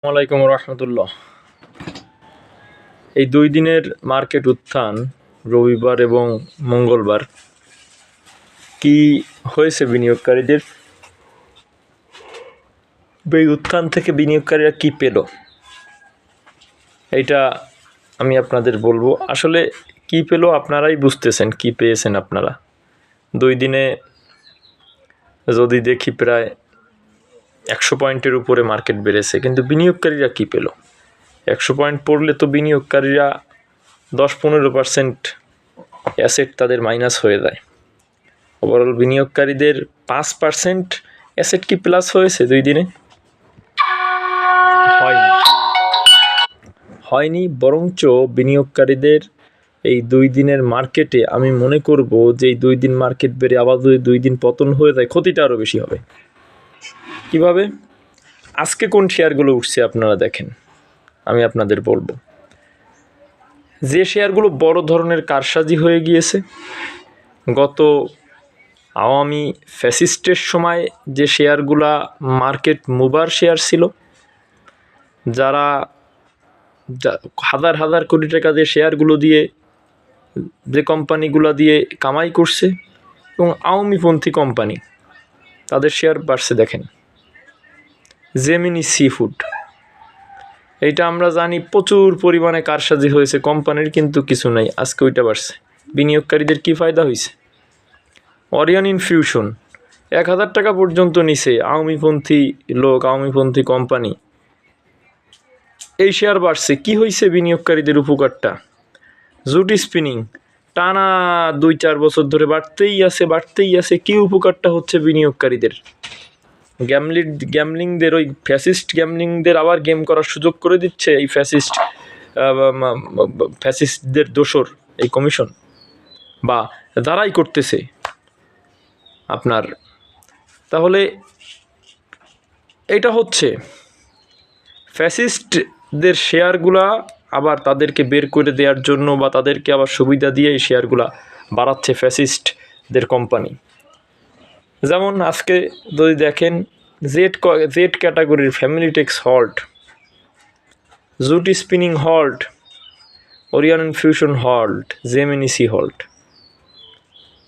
আসসালামাইকুম রহমতুল্লাহ। এই দুই দিনের মার্কেট উত্থান, রবিবার এবং মঙ্গলবার, কি হয়েছে বিনিয়োগকারীদের? এই উত্থান থেকে বিনিয়োগকারীরা কি পেল? এইটা আমি আপনাদের বলব। আসলে কি পেল আপনারাই বুঝতেছেন, কি পেয়েছেন আপনারা? দুই দিনে যদি দেখি প্রায় একশো পয়েন্টের উপরে মার্কেট বেড়েছে, কিন্তু বিনিয়োগকারীরা কী পেল? একশো পয়েন্ট পড়লে তো বিনিয়োগকারীরা দশ পনেরো পার্সেন্ট অ্যাসেট তাদের মাইনাস হয়ে যায়। ওভারঅল বিনিয়োগকারীদের পাঁচ পার্সেন্ট অ্যাসেট কি প্লাস হয়েছে দুই দিনে? হয়নি। হয়নি, বরঞ্চ বিনিয়োগকারীদের এই দুই দিনের মার্কেটে আমি মনে করব যে এই দুই দিন মার্কেট বেড়ে আবার দুই দিন পতন হয়ে যায়, ক্ষতিটা আরও বেশি হবে। কীভাবে? আজকে কোন শেয়ারগুলো উঠছে আপনারা দেখেন। আমি আপনাদের বলব। যে শেয়ারগুলো বড় ধরনের কারসাজি হয়ে গিয়েছে, গত আওয়ামী ফ্যাসিস্টের সময় যে শেয়ারগুলা মার্কেট মুবার শেয়ার ছিল, যারা হাজার হাজার কোটি টাকা দিয়ে শেয়ারগুলো দিয়ে, যে কোম্পানিগুলো দিয়ে কামাই করছে এবং আওয়ামীপন্থী কোম্পানি তাদের শেয়ার বাড়ছে দেখেন। জেমিনি সি ফুড এইটা আমরা জানি প্রচুর পরিমাণে কারসাজি হয়েছে কোম্পানির, কিন্তু কিছু নাই, আজকে ওইটা বাড়ছে। বিনিয়োগকারীদের কি ফায়দা হয়েছে অরিয়ন ইনফিউশন এক হাজার টাকা পর্যন্ত নিছে আওয়ামীপন্থী লোক, আওয়ামীপন্থী কোম্পানি। এই শেয়ার বাড়ছে। কি হয়েছে বিনিয়োগকারীদের উপকারটা? জুটি স্পিনিং টানা দুই চার বছর ধরে বাড়তেই আছে বাড়তেই আছে। কি উপকারটা হচ্ছে বিনিয়োগকারীদের? গ্যামলি গ্যামলিংদের ওই ফ্যাসিস্ট গ্যামলিংদের আবার গেম করার সুযোগ করে দিচ্ছে এই ফ্যাসিস্ট ফ্যাসিস্টদের দোসর এই কমিশন বা যারাই করতেছে আপনার। তাহলে এটা হচ্ছে ফ্যাসিস্টদের শেয়ারগুলা আবার তাদেরকে বের করে দেওয়ার জন্য বা তাদেরকে আবার সুবিধা দিয়ে এই শেয়ারগুলা বাড়াচ্ছে ফ্যাসিস্টদের কোম্পানি। যেমন আজকে যদি দেখেন জেড জেড ক্যাটাগরির ফ্যামিলি টেক্স হল্ট জুটি স্পিনিং হল্ট ওরিয়ান ইনফিউশন হল্ট জেমিনিসি হল্ট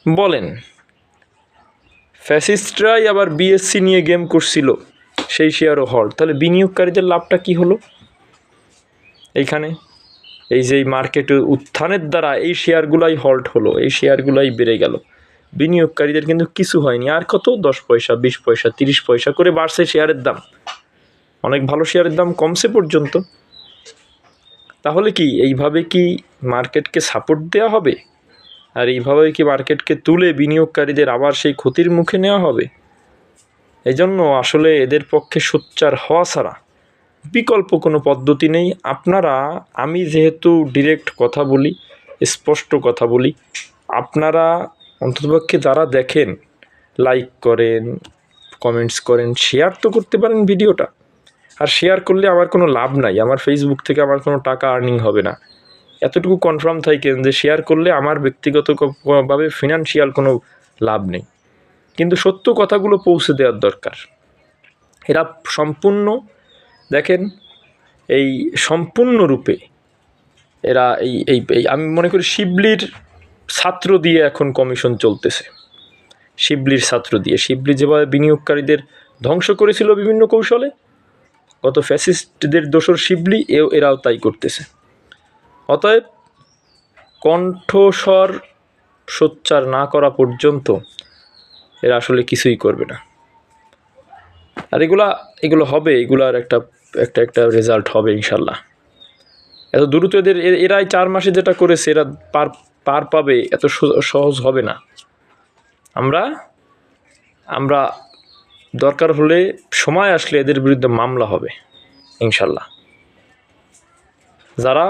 বলেন, ফ্যাসিস্টরাই আবার বিএসসি নিয়ে গেম করছিল, সেই শেয়ারও হল্ট তাহলে বিনিয়োগকারীদের লাভটা কি হলো? এইখানে। এই যে মার্কেট উত্থানের দ্বারা এই শেয়ারগুলাই হল্ট হলো, এই শেয়ারগুলাই বেড়ে গেল। বিনিয়োগকারীদের কিন্তু কিছু হয়নি, আর কত? দশ পয়সা, বিশ পয়সা, তিরিশ পয়সা করে বাড়ছে শেয়ারের দাম। অনেক ভালো শেয়ারের দাম কমছে পর্যন্ত। তাহলে কি এইভাবে কি মার্কেটকে সাপোর্ট দেওয়া হবে? আর এইভাবে কি মার্কেটকে তুলে বিনিয়োগকারীদের আবার সেই ক্ষতির মুখে নেওয়া হবে? এই জন্য আসলে এদের পক্ষে সোচ্চার হওয়া ছাড়া বিকল্প কোনো পদ্ধতি নেই। আপনারা, আমি যেহেতু ডিরেক্ট কথা বলি, স্পষ্ট কথা বলি, আপনারা অন্ততপক্ষে যারা দেখেন লাইক করেন কমেন্টস করেন শেয়ার তো করতে পারেন ভিডিওটা। আর শেয়ার করলে আমার কোনো লাভ নাই, আমার ফেসবুক থেকে আমার কোনো টাকা আর্নিং হবে না। এতটুকু কনফার্ম থাকেন যে শেয়ার করলে আমার ব্যক্তিগতভাবে ফিনান্সিয়াল কোনো লাভ নেই। কিন্তু সত্য কথাগুলো পৌঁছে দেওয়ার দরকার। এরা সম্পূর্ণ দেখেন, এই সম্পূর্ণরূপে এরা এই এই আমি মনে করি শিবলির ছাত্র দিয়ে এখন কমিশন চলতেছে। শিবলির ছাত্র দিয়ে। শিবলি যেভাবে বিনিয়োগকারীদের ধ্বংস করেছিল বিভিন্ন কৌশলে গত ফ্যাসিস্টদের দোসর শিবলি, এও, এরাও তাই করতেছে। অতএব কণ্ঠস্বর সোচ্চার না করা পর্যন্ত এরা আসলে কিছুই করবে না। আর এগুলা, এগুলো হবে, এগুলার একটা একটা একটা রেজাল্ট হবে ইনশাল্লাহ। এত দ্রুত এদের এরাই চার মাসে যেটা করেছে, এরা পার পার পাবে, এত সহজ হবে না। আমরা আমরা দরকার হলে সময় আসলে এদের বিরুদ্ধে মামলা হবে, ইনশাল্লাহ। যারা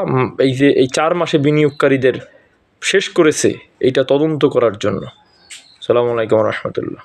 এই যে, এই চার মাসে বিনিয়োগকারীদের শেষ করেছে, এইটা তদন্ত করার জন্য। সালামু আলাইকুম রহমতুল্লাহ।